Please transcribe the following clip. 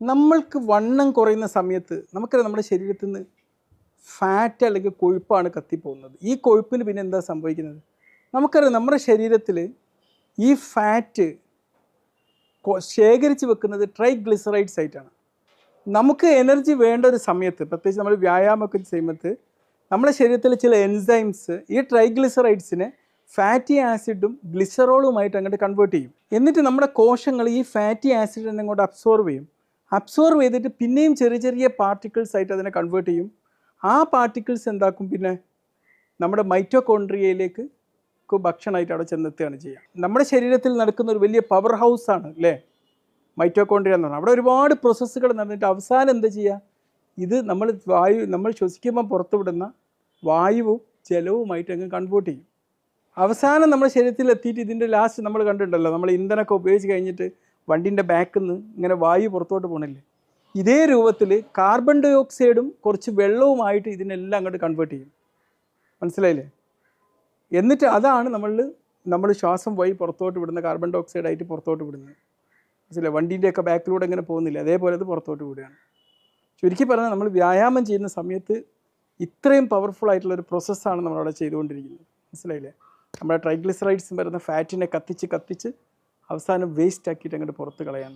നമ്മൾക്ക് വണ്ണം കുറയുന്ന സമയത്ത് നമുക്കറിയാം നമ്മുടെ ശരീരത്തിൽ നിന്ന് ഫാറ്റ് അല്ലെങ്കിൽ കൊഴുപ്പാണ് കത്തിപ്പോകുന്നത്. ഈ കൊഴുപ്പിന് പിന്നെ എന്താ സംഭവിക്കുന്നത്? നമുക്കറിയാം നമ്മുടെ ശരീരത്തിൽ ഈ ഫാറ്റ് ശേഖരിച്ച് വെക്കുന്നത് ട്രൈഗ്ലിസറൈഡ്സ് ആയിട്ടാണ്. നമുക്ക് എനർജി വേണ്ട ഒരു സമയത്ത് പ്രത്യേകിച്ച് നമ്മൾ വ്യായാമമൊക്കെ ചെയ്യുമ്പോൾ നമ്മുടെ ശരീരത്തിൽ ചില എൻസൈംസ് ഈ ട്രൈഗ്ലിസറൈഡ്സിനെ ഫാറ്റി ആസിഡും ഗ്ലിസറോളുമായിട്ട് അങ്ങോട്ട് കൺവേർട്ട് ചെയ്യും. എന്നിട്ട് നമ്മുടെ കോശങ്ങൾ ഈ ഫാറ്റി ആസിഡിനെ അങ്ങോട്ട് അബ്സോർവ് ചെയ്യും. അബ്സോർവ് ചെയ്തിട്ട് പിന്നെയും ചെറിയ ചെറിയ പാർട്ടിക്കിൾസ് ആയിട്ട് അതിനെ കൺവേർട്ട് ചെയ്യും. ആ പാർട്ടിക്കിൾസ് എന്താക്കും പിന്നെ? നമ്മുടെ മൈറ്റോകോൺട്രിയയിലേക്ക് ഭക്ഷണമായിട്ട് അവിടെ ചെന്നെത്തുകയാണ് ചെയ്യുക. നമ്മുടെ ശരീരത്തിൽ നടക്കുന്ന ഒരു വലിയ പവർ ഹൗസ് ആണ് അല്ലേ? മൈറ്റോകോൺട്രിയ എന്ന് പറഞ്ഞാൽ. അവിടെ ഒരുപാട് പ്രോസസ്സുകൾ നടന്നിട്ട് അവസാനം എന്താ ചെയ്യുക? ഇത് നമ്മൾ വായു നമ്മൾ ശ്വസിക്കുമ്പോൾ പുറത്തുവിടുന്ന വായുവും ജലവുമായിട്ട് അങ്ങ് കൺവേർട്ട് ചെയ്യും. അവസാനം നമ്മുടെ ശരീരത്തിൽ എത്തിയിട്ട് ഇതിന്റെ ലാസ്റ്റ് നമ്മൾ കണ്ടിട്ടുണ്ടല്ലോ നമ്മൾ ഇന്ധനമൊക്കെ ഉപയോഗിച്ച് കഴിഞ്ഞിട്ട് വണ്ടിന്റെ ബാക്കിൽ നിന്ന് ഇങ്ങനെ വായു പുറത്തോട്ട് പോകണില്ലേ ഇതേ രൂപത്തിൽ കാർബൺ ഡൈ ഓക്സൈഡും കുറച്ച് വെള്ളവുമായിട്ട് ഇതിനെല്ലാം അങ്ങോട്ട് കൺവേർട്ട് ചെയ്യും. മനസ്സിലായില്ലേ? എന്നിട്ട് അതാണ് നമ്മൾ നമ്മൾ ശ്വാസം വഴി പുറത്തോട്ട് വിടുന്ന കാർബൺ ഡൈ ഓക്സൈഡ് ആയിട്ട് പുറത്തോട്ട് വിടുന്നത്. മനസ്സിലായി? വണ്ടീന്റെയൊക്കെ ബാക്കിലൂടെ ഇങ്ങനെ പോകുന്നില്ല? അതേപോലെ അത് പുറത്തോട്ട് വിടുകയാണ്. ചുരുക്കി പറഞ്ഞാൽ നമ്മൾ വ്യായാമം ചെയ്യുന്ന സമയത്ത് ഇത്രയും പവർഫുൾ ആയിട്ടുള്ള ഒരു പ്രോസസ്സാണ് നമ്മളവിടെ ചെയ്തുകൊണ്ടിരിക്കുന്നത്. മനസ്സിലായില്ലേ? നമ്മുടെ ട്രൈഗ്ലിസറൈഡ്സ് വരുന്ന ഫാറ്റിനെ കത്തിച്ച് കത്തിച്ച് അവസാനം വേസ്റ്റ് ആക്കിയിട്ട് അങ്ങോട്ട് പുറത്ത് കളയാൻ